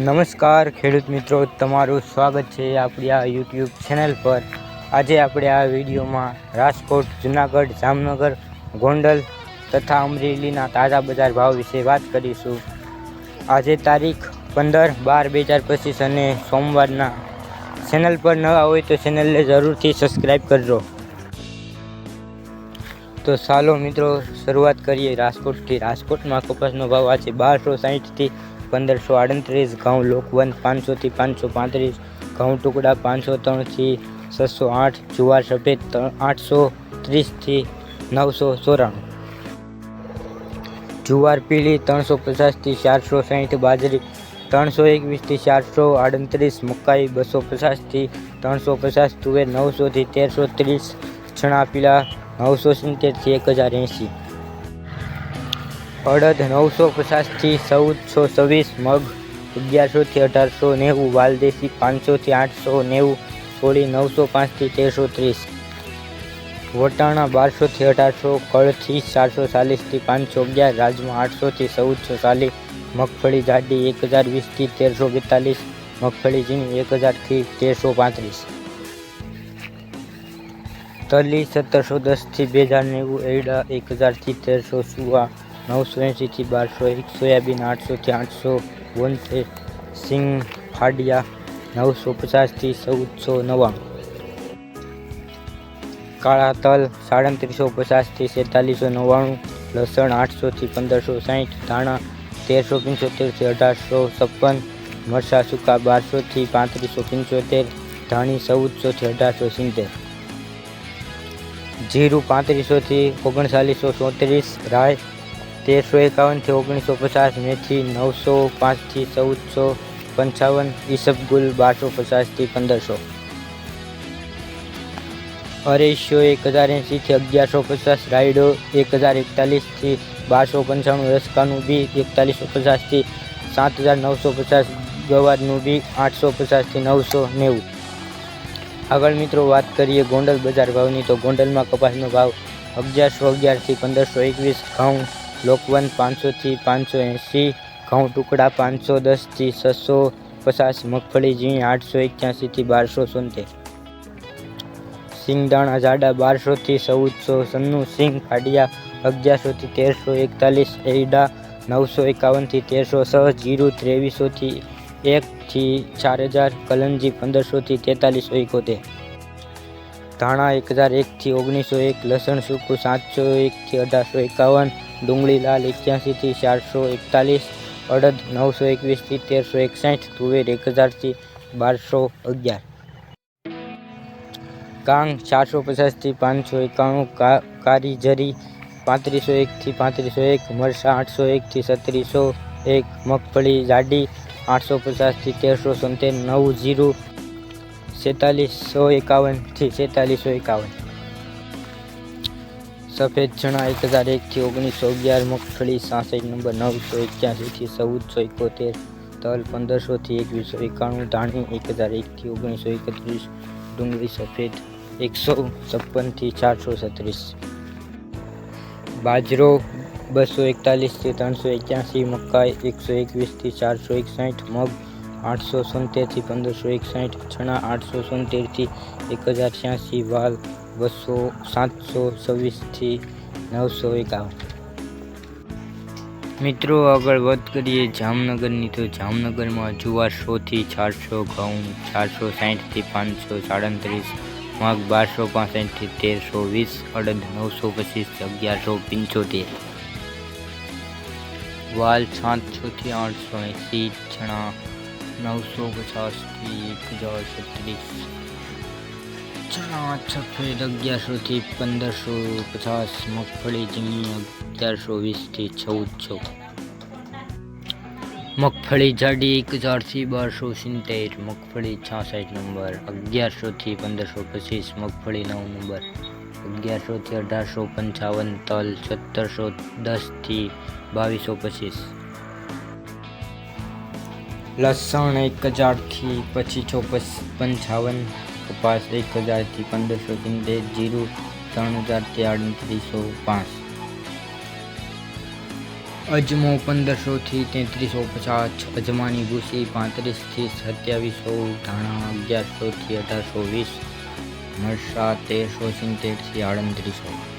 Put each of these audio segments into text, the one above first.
નમસ્કાર, ખેડૂત મિત્રો. તમારું સ્વાગત છે આપણી આ યુટ્યુબ ચેનલ પર. આજે આપણે આ વિડીયોમાં રાજકોટ, જુનાગઢ, જામનગર, ગોંડલ તથા અમરેલીના તાજા બજાર ભાવ વિશે વાત કરીશું. આજે તારીખ પંદર બાર બે હજાર પચીસ અને સોમવારના. ચેનલ પર નવા હોય તો ચેનલને જરૂરથી સબસ્ક્રાઈબ કરજો. તો ચાલો મિત્રો, શરૂઆત કરીએ રાજકોટથી. રાજકોટમાં કપાસનો ભાવ આજે બારસો સાહીઠથી પંદરસો આડત્રીસ, ઘઉં લોકવન પાંચસોથી પાંચસો પાંત્રીસ, ઘઉં ટુકડા પાંચસો ત્રણથી છસો આઠ, જુવાર સફેદ આઠસો ત્રીસથી નવસો ચોરાણું. જુવાર પીળી ત્રણસો પચાસથી ચારસો સાહીઠ, બાજરી ત્રણસો એકવીસથી ચારસો આડત્રીસ, મકાઈ બસો પચાસથી ત્રણસો પચાસ, તુવેર નવસોથી તેરસો ત્રીસ, ચણા પીળા નવસો સિત્તેરથી એક હજાર એંસી અડદ નવસો પચાસથી ચૌદસો છવ્વીસ, મગ અગિયારસોથી અઢારસો નેવું, વાલદેશી પાંચસોથી આઠસો નેવું સોળી નવસો પાંચથી તેરસો ત્રીસ, વટાણા બારસોથી અઢારસો, કળથી ચારસો ચાલીસથી પાંચસો અગિયાર, રાજમાં આઠસોથી ચૌદસો ચાલીસ, મગફળી જાડી એક હજાર વીસથી તેરસો બેતાલીસ, મગફળી ઝીણી એક હજારથી તેરસો પાંત્રીસ. તલી સત્તરસો દસથી બે હજાર નેવું એડા એક હજારથી તેરસો સુવા નવસો એંશીથી બારસો એક સોયાબીન આઠસોથી આઠસો બોતેર સિંગ ફાડિયા, નવસો પચાસથી ચૌદસો નવ્વાણું કાળા તલ સાડત્રીસો પચાસથી સેતાલીસો નવ્વાણું લસણ આઠસોથી પંદરસો સાહીઠ, ધાણા તેરસો પંચોતેરથી અઢારસો છપ્પન, મરચાં સૂકા બારસોથી પાંત્રીસો પંચોતેર, ધાણી ચૌદસોથી અઢારસો સિત્તેર. જીરું પાંત્રીસોથી ઓગણચાલીસો ચોત્રીસ રાય તેરસો એકાવનથી ઓગણીસો પચાસ મેથી નવસો પાંચથી ચૌદસો પંચાવન ઈસબગુલ બારસો પચાસથી પંદરસો. અરેશિયો એક હજાર એંશીથી અગિયારસો પચાસ રાયડો એક હજાર એકતાલીસથી બારસો પંચાણું રસકાનું બી એકતાલીસો પચાસથી સાત હજાર નવસો પચાસ ગવારનું બી આઠસો પચાસથી નવસો નેવું. આગળ મિત્રો વાત કરીએ ગોંડલ બજાર ભાવની તો ગોંડલમાં કપાસનો ભાવ અગિયારસો અગિયારથી પંદરસો એકવીસ ઘઉં લોકવન પાંચસોથી પાંચસો એંસી ઘઉં ટુકડા પાંચસો દસથી છસો પચાસ મગફળી ઝીણી આઠસો એક્યાસીથી બારસો સોતેર સિંગદાણા જાડા બારસોથી ચૌદસો, સન્નું સિંગ ફાડિયા અગિયારસોથી તેરસો એકતાલીસ એડા નવસો એકાવનથી તેરસો છ જીરું ત્રેવીસોથી એકથી ચાર હજાર કલંજી પંદરસોથી તેતાલીસો એકોતેર ધાણા એક હજાર એકથી ઓગણીસો એક લસણ સૂકું સાતસો એકથી અઢારસો એકાવન ડુંગળી લાલ એક્યાસીથી ચારસો એકતાલીસ, અડદ નવસો એકવીસથી તેરસો એકસાઠ, તુવેર એક હજારથી બારસો અગિયાર. કાંગ ચારસો પચાસથી પાંચસો એકાણું, કા કારી જરી પાંત્રીસો એકથી પાંત્રીસો એક, મરસા આઠસો એકથી સત્રીસો એક, મગફળી જાડી આઠસો પચાસથી તેરસો સોતેર નવ જીરું સેતાલીસો એકાવનથી સેતાલીસો એકાવન. સફેદ ચણા એક હજાર એકથી ઓગણીસો અગિયાર મગફળી સાસઠ નંબર નવસો એક્યાસીથી ચૌદસો એકોતેર, તલ પંદરસોથી એકવીસો એકાણું, ધાણી એક હજાર એકથી ઓગણીસો એકત્રીસ, ડુંગળી સફેદ એકસો છપ્પનથી ચારસો છત્રીસ. બાજરો બસો એકતાલીસથી ત્રણસો એક્યાસી, મકાઈ એકસો એકવીસથી ચારસો એકસાઠ, મગ આઠસો સોતેરથી પંદરસો એકસાઠ ચણા આઠસો સોતેરથી એક હજાર છ્યાસી વાલ બસો, સાતસો છવ્વીસથી નવસો એકાવન. મિત્રો, આગળ વાત કરીએ જામનગરની. તો જામનગરમાં જુવાર સોથી ચારસો ઘઉં, ચારસો સાહીઠથી પાંચસો સાડત્રીસ મગ બારસો પાસઠથી તેરસો વીસ, અડદ નવસો પચીસ, અગિયારસો પંચોતેર. વાલ સાતસોથી આઠસો એંસી ચણા નવસો પચાસથી એક હજાર છત્રીસ ચણા સફેદ અગિયારસોથી પંદરસો, પચાસ મગફળી ઝીણી અગિયારસો વીસથી ચૌદસો. મગફળી જાડી એક હજારથી બારસો સિત્તેર, મગફળી છાસઠ નંબર. અગિયારસોથી પંદરસો પચીસ, મગફળી નવ નંબર. અગિયારસોથી અઢારસો પંચાવન, તલ સત્તરસો દસથી બાવીસો પચીસ. લસણ એક હજારથી પછી ચોપસ પંચાવન, કપાસ એક હજારથી પંદરસો સિત્તેર જીરું ત્રણ હજારથી આડત્રીસો પાંચ. અજમો પંદરસોથી તેત્રીસો પચાસ, અજમાની ભૂસી પાંત્રીસથી સત્યાવીસો, ધાણા અગિયારસોથી અઢારસો વીસ મરસા તેરસો સિત્તેરથી આડત્રીસો.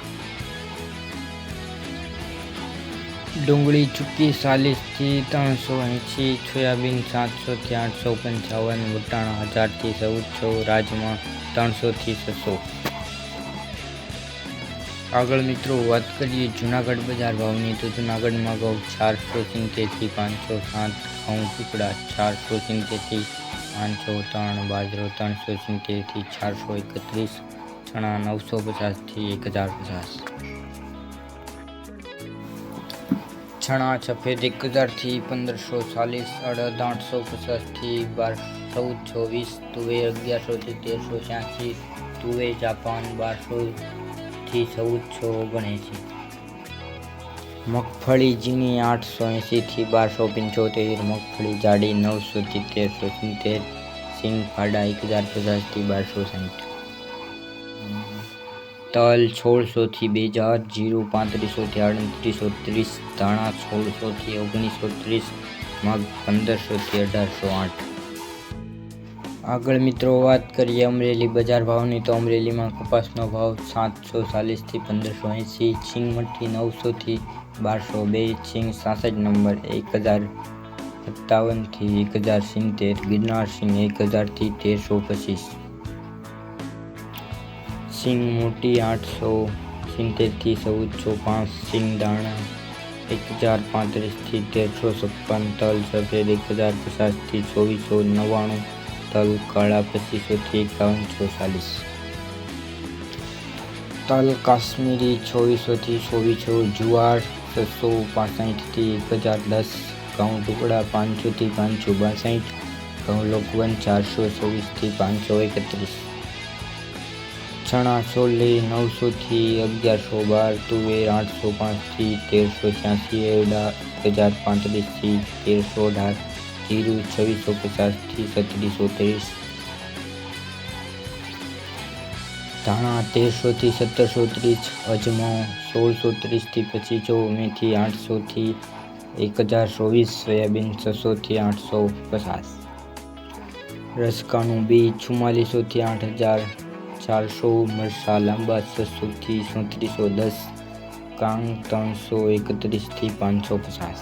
ડુંગળી ચૂકી ચાલીસથી ત્રણસો એંશી, સોયાબીન સાતસોથી આઠસો પંચાવન, વટાણા હજારથી ચૌદસો, રાજમા ત્રણસોથી છસો. આગળ મિત્રો વાત કરીએ જુનાગઢ બજાર ભાવની, તો જુનાગઢમાં ઘઉં ચારસો સિત્તેરથી પાંચસો સાત, ઘઉં ટુકડા ચારસો સિત્તેરથી પાંચસો ત્રણ, બાજરો ત્રણસો સિત્તેરથી ચારસો એકત્રીસ, ચણા નવસો પચાસથી એક હજાર પચાસ. ચણા સફેદ એક હજારથી પંદરસો ચાલીસ અડદ આઠસો પચાસથી બાર ચૌદ વીસ તુવેર અગિયારસોથી તેરસો છ્યાસી, તુવે જાપાન બારસોથી ચૌદસો ઓગણએંસી મગફળી ઝીણી આઠસો એંસીથી બારસો પંચોતેર, મગફળી જાડી નવસોથી તેરસો સિત્તેર સિંગ ફાડા એક હજાર પચાસથી બારસો સાઠ તલ સોળસોથી બે હજાર જીરું પાંત્રીસોથી આડત્રીસો ત્રીસ, ધાણા સોળસોથી ઓગણીસો ત્રીસ, મગ પંદરસોથી અઢારસો આઠ. આગળ મિત્રો વાત કરીએ અમરેલી બજાર ભાવની, તો અમરેલીમાં કપાસનો ભાવ સાતસો ચાલીસથી પંદરસો એંસી છીંગ મઠી નવસોથી બારસો બે, છીંગ સાસઠ નંબર એક હજાર સત્તાવનથી એક હજાર સિત્તેર, ગિરનાર સિંહ એક હજારથી તેરસો પચીસ. સિંગ મોટી આઠસો સિત્તેરથી ચૌદસો પાંચ સિંગ દાણા, એક હજાર પાંત્રીસથી તેરસો છપ્પન, તલ સફેદ, એક હજાર પચાસથી ચોવીસો નવ્વાણું, તલ કાળા પચીસોથી એકાવનસો ચાલીસ. તલ કાશ્મીરી ચોવીસોથી ચોવીસો, જુવાર છસો પાસઠથી એક હજાર દસ, ઘઉં ટુકડા પાંચસોથી પાંચસો બાસઠ, ઘઉં લોકવન ચારસો ચોવીસથી પાંચસો એકત્રીસ. ચણા છોલે નવસોથી અગિયારસો બાર, તુવેર આઠસો પાંચથી તેરસો છ્યાસી, એરડા એક હજાર પાંત્રીસથી તેરસો અઢાર, જીરું છવ્વીસો પચાસથી સત્રીસો ત્રીસ, ધાણા તેરસોથી સત્તરસો ત્રીસ, અજમો સોળસો ત્રીસથી પચીસો મેથી આઠસોથી એક હજાર ચોવીસ, સોયાબીન છસોથી આઠસો પચાસ, રસકાનું બી ચુમ્માલીસોથી આઠ હજાર ચારસો મરસા લાંબા છસોથી ચોત્રીસો દસ, કાંગ ત્રણસો એકત્રીસથી પાંચસો પચાસ.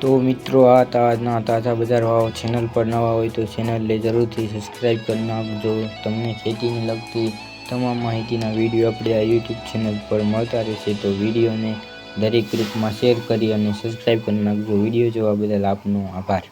તો મિત્રો, આ તાજના તાજા બજાર ભાવ ચેનલ પર નવા હોય તો ચેનલને જરૂરથી સબસ્ક્રાઈબ કરી નાખજો. તમને ખેતીને લગતી તમામ માહિતીના વીડિયો આપણે આ યુટ્યુબ ચેનલ પર મળતા રહેશે તો વિડીયોને દરેક ગ્રુપમાં શેર કરી અને સબસ્ક્રાઈબ કરી નાખજો. વીડિયો જોવા બદલ આપનો આભાર.